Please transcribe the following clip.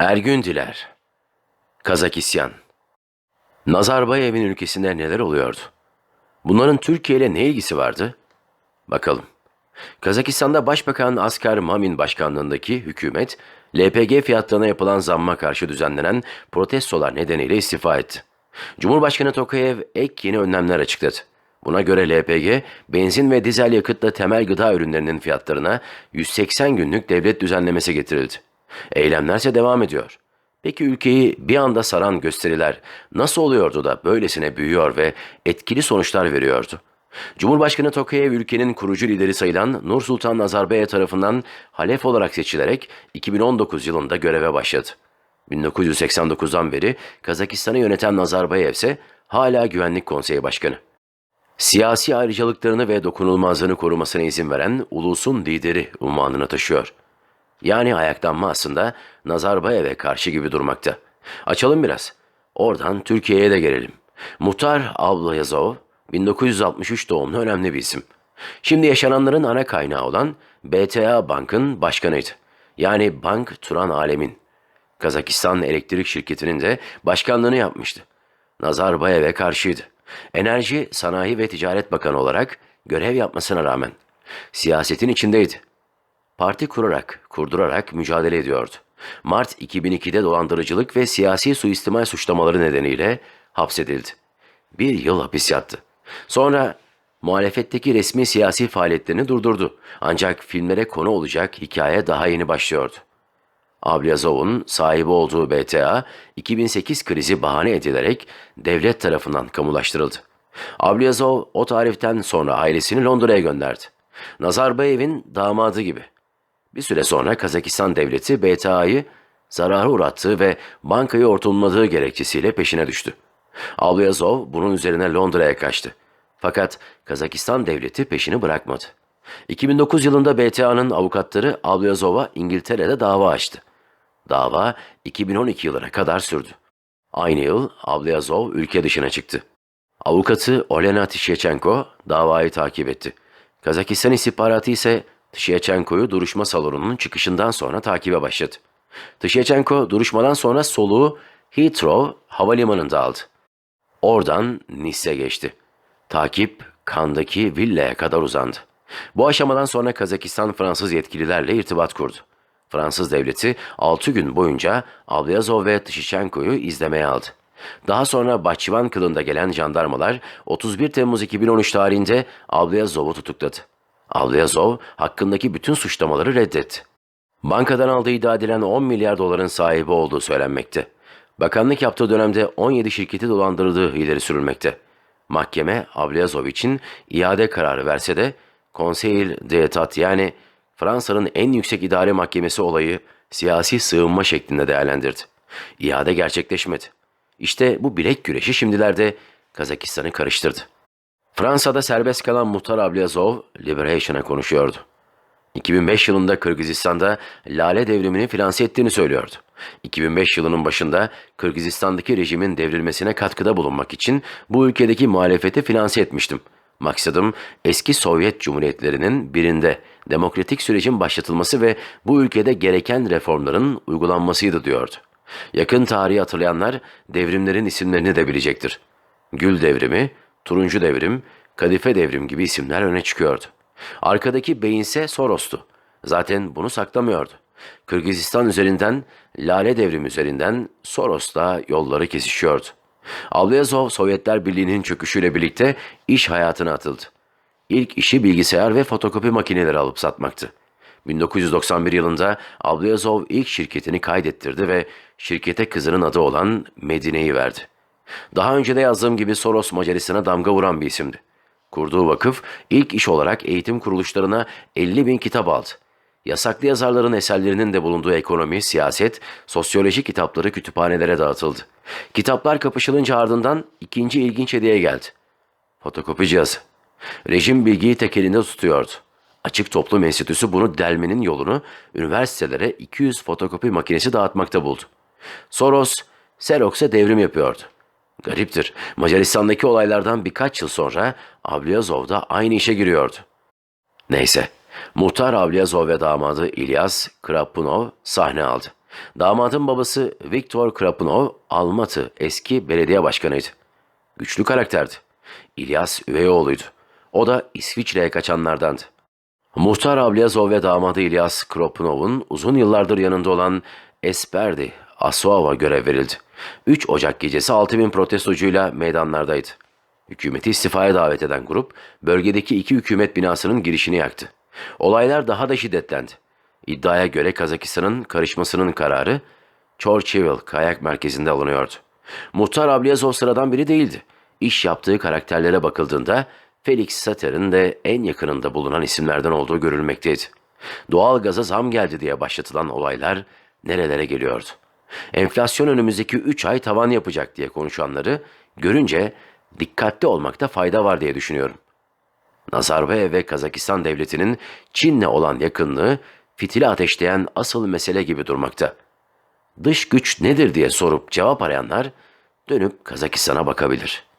Ergün Diler Kazakistan Nazarbayev'in ülkesinde neler oluyordu? Bunların Türkiye ile ne ilgisi vardı? Bakalım. Kazakistan'da Başbakan Askar Mamin başkanlığındaki hükümet, LPG fiyatlarına yapılan zamma karşı düzenlenen protestolar nedeniyle istifa etti. Cumhurbaşkanı Tokayev ek yeni önlemler açıkladı. Buna göre LPG, benzin ve dizel yakıtla temel gıda ürünlerinin fiyatlarına 180 günlük devlet düzenlemesi getirildi. Eylemlerse devam ediyor. Peki ülkeyi bir anda saran gösteriler nasıl oluyordu da böylesine büyüyor ve etkili sonuçlar veriyordu? Cumhurbaşkanı Tokayev ülkenin kurucu lideri sayılan Nur Sultan Nazarbayev tarafından halef olarak seçilerek 2019 yılında göreve başladı. 1989'dan beri Kazakistan'ı yöneten Nazarbayev ise hala Güvenlik Konseyi Başkanı. Siyasi ayrıcalıklarını ve dokunulmazlığını korumasına izin veren ulusun lideri unvanını taşıyor. Yani ayaklanma aslında Nazarbayev'e karşı gibi durmakta. Açalım biraz. Oradan Türkiye'ye de gelelim. Muhtar Ablayazov 1963 doğumlu önemli bir isim. Şimdi yaşananların ana kaynağı olan BTA Bank'ın başkanıydı. Yani Bank Turan Alemin. Kazakistan Elektrik Şirketi'nin de başkanlığını yapmıştı. Nazarbayev'e karşıydı. Enerji, Sanayi ve Ticaret Bakanı olarak görev yapmasına rağmen siyasetin içindeydi. Parti kurarak, kurdurarak mücadele ediyordu. Mart 2002'de dolandırıcılık ve siyasi suistimal suçlamaları nedeniyle hapsedildi. Bir yıl hapis yattı. Sonra muhalefetteki resmi siyasi faaliyetlerini durdurdu. Ancak filmlere konu olacak hikaye daha yeni başlıyordu. Ablazov'un sahibi olduğu BTA, 2008 krizi bahane edilerek devlet tarafından kamulaştırıldı. Ablazov o tarihten sonra ailesini Londra'ya gönderdi. Nazarbayev'in damadı gibi. Bir süre sonra Kazakistan devleti BTA'yı zarara uğrattığı ve bankayı ortalamadığı gerekçesiyle peşine düştü. Ablazov bunun üzerine Londra'ya kaçtı. Fakat Kazakistan devleti peşini bırakmadı. 2009 yılında BTA'nın avukatları Ablazov'a İngiltere'de dava açtı. Dava 2012 yılına kadar sürdü. Aynı yıl Ablazov ülke dışına çıktı. Avukatı Olena Tişyechenko davayı takip etti. Kazakistan istihbaratı ise Tişyechenko'yu duruşma salonunun çıkışından sonra takibe başladı. Tişyechenko duruşmadan sonra soluğu Heathrow havalimanında aldı. Oradan Nice'e geçti. Takip Kandaki villaya kadar uzandı. Bu aşamadan sonra Kazakistan Fransız yetkililerle irtibat kurdu. Fransız devleti 6 gün boyunca Abyazov ve Tişichenko'yu izlemeye aldı. Daha sonra Bahçıvan kılında gelen jandarmalar 31 Temmuz 2013 tarihinde Abyazov'u tutukladı. Abyazov hakkındaki bütün suçlamaları reddetti. Bankadan aldığı iddia edilen 10 milyar doların sahibi olduğu söylenmekte. Bakanlık yaptığı dönemde 17 şirketi dolandırdığı ileri sürülmekte. Mahkeme Abyazov için iade kararı verse de Conseil d'Etat yani Fransa'nın en yüksek idare mahkemesi olayı siyasi sığınma şeklinde değerlendirdi. İade gerçekleşmedi. İşte bu bilek güreşi şimdilerde Kazakistan'ı karıştırdı. Fransa'da serbest kalan Muhtar Ablazov Liberation'a konuşuyordu. 2005 yılında Kırgızistan'da Lale devrimini finanse ettiğini söylüyordu. 2005 yılının başında Kırgızistan'daki rejimin devrilmesine katkıda bulunmak için bu ülkedeki muhalefeti finanse etmiştim. Maksadım eski Sovyet Cumhuriyetlerinin birinde demokratik sürecin başlatılması ve bu ülkede gereken reformların uygulanmasıydı diyordu. Yakın tarihi hatırlayanlar devrimlerin isimlerini de bilecektir. Gül devrimi, Turuncu devrim, Kadife devrim gibi isimler öne çıkıyordu. Arkadaki beyinse Soros'tu. Zaten bunu saklamıyordu. Kırgızistan üzerinden, Lale Devrim üzerinden Soros'la yolları kesişiyordu. Alyazov Sovyetler Birliği'nin çöküşüyle birlikte iş hayatına atıldı. İlk işi bilgisayar ve fotokopi makineleri alıp satmaktı. 1991 yılında Alyazov ilk şirketini kaydettirdi ve şirkete kızının adı olan Medine'yi verdi. Daha önce de yazdığım gibi Soros Macaristan'a damga vuran bir isimdi. Kurduğu vakıf ilk iş olarak eğitim kuruluşlarına 50 bin kitap aldı. Yasaklı yazarların eserlerinin de bulunduğu ekonomi, siyaset, sosyoloji kitapları kütüphanelere dağıtıldı. Kitaplar kapışılınca ardından ikinci ilginç hediye geldi. Fotokopi cihazı. Rejim bilgiyi tek elinde tutuyordu. Açık Toplum Enstitüsü bunu delmenin yolunu üniversitelere 200 fotokopi makinesi dağıtmakta buldu. Soros, Xerox'a devrim yapıyordu. Gariptir. Macaristan'daki olaylardan birkaç yıl sonra Ablazov da aynı işe giriyordu. Neyse, Muhtar Ablazov ve damadı İlyas Krapunov sahne aldı. Damadın babası Viktor Krapunov, Almatı eski belediye başkanıydı. Güçlü karakterdi. İlyas üvey oğluydu. O da İsviçre'ye kaçanlardandı. Muhtar Ablazov ve damadı İlyas Kropunov'un uzun yıllardır yanında olan Esperdi Asuava görev verildi. 3 Ocak gecesi 6000 protestocuyla meydanlardaydı. Hükümeti istifaya davet eden grup bölgedeki iki hükümet binasının girişini yaktı. Olaylar daha da şiddetlendi. İddiaya göre Kazakistan'ın karışmasının kararı Chorchivil kayak merkezinde alınıyordu. Muhtar Ablazov sıradan biri değildi. İş yaptığı karakterlere bakıldığında Felix Sater'in de en yakınında bulunan isimlerden olduğu görülmekteydi. Doğal gaza zam geldi diye başlatılan olaylar nerelere geliyordu? Enflasyon önümüzdeki 3 ay tavan yapacak diye konuşanları görünce dikkatli olmakta fayda var diye düşünüyorum. Nazarbayev ve Kazakistan devletinin Çin'le olan yakınlığı fitili ateşleyen asıl mesele gibi durmakta. Dış güç nedir diye sorup cevap arayanlar dönüp Kazakistan'a bakabilir.''